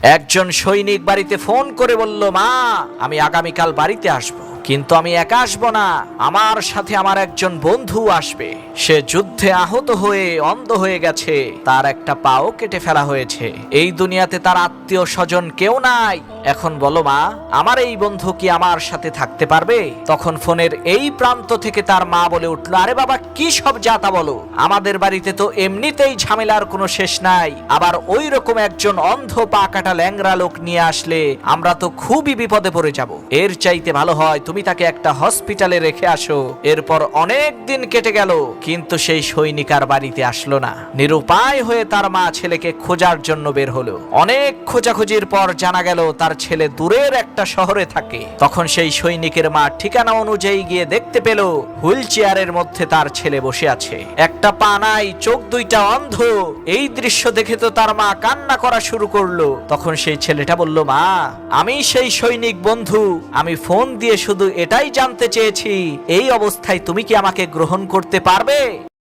একজন সৈনিক বাড়িতে ফোন করে বলল মা আমি আগামীকাল বাড়িতে আসব। কিন্তু আমি একা আসব না। আমার সাথে আমার একজন বন্ধু আসবে। সে যুদ্ধে আহত হয়ে অন্ধ হয়ে গেছে। তার একটা পাও কেটে ফেলা হয়েছে। এই দুনিয়াতে তার আত্মীয় স্বজন কেউ নাই। এখন বলো মা, আমার এই বন্ধু কি আমার সাথে থাকতে পারবে? তখন ফোনের এই প্রান্ত থেকে তার মা বলে উঠল, আরে বাবা, কি সব জাতা বলো? আমাদের বাড়িতে তো এমনিতেই ঝামেলার কোনো শেষ নাই। আবার ওই রকম একজন অন্ধ পা কাটা ল্যাংরা লোক নিয়ে আসলে আমরা তো খুবই বিপদে পড়ে যাব। এর চাইতে ভালো হয় তুমি তাকে একটা হসপিটালে রেখে আসো। এরপর অনেক দিন কেটে গেল, কিন্তু সেই সৈনিক আর বাড়িতে আসলো না। নিরুপায় হয়ে তার মা ছেলেকে খোঁজার জন্য বের হলো। অনেক খোঁজাখুঁজির পর জানা গেল, তার ছেলে দূরের একটা শহরে থাকে। তখন সেই সৈনিকের মা ঠিকানা অনুযায়ী গিয়ে দেখতে পেল, হুইল চেয়ারের মধ্যে তার ছেলে বসে আছে। একটা পা নাই, চোখ দুইটা অন্ধ। এই দৃশ্য দেখে তো তার মা কান্না করা শুরু করল। তখন সেই ছেলেটা বলল, মা, আমি সেই সৈনিক বন্ধু। আমি ফোন দিয়ে শুধু এটাই জানতে চেয়েছি। এই অবস্থায় তুমি কি আমাকে গ্রহণ করতে পারবে?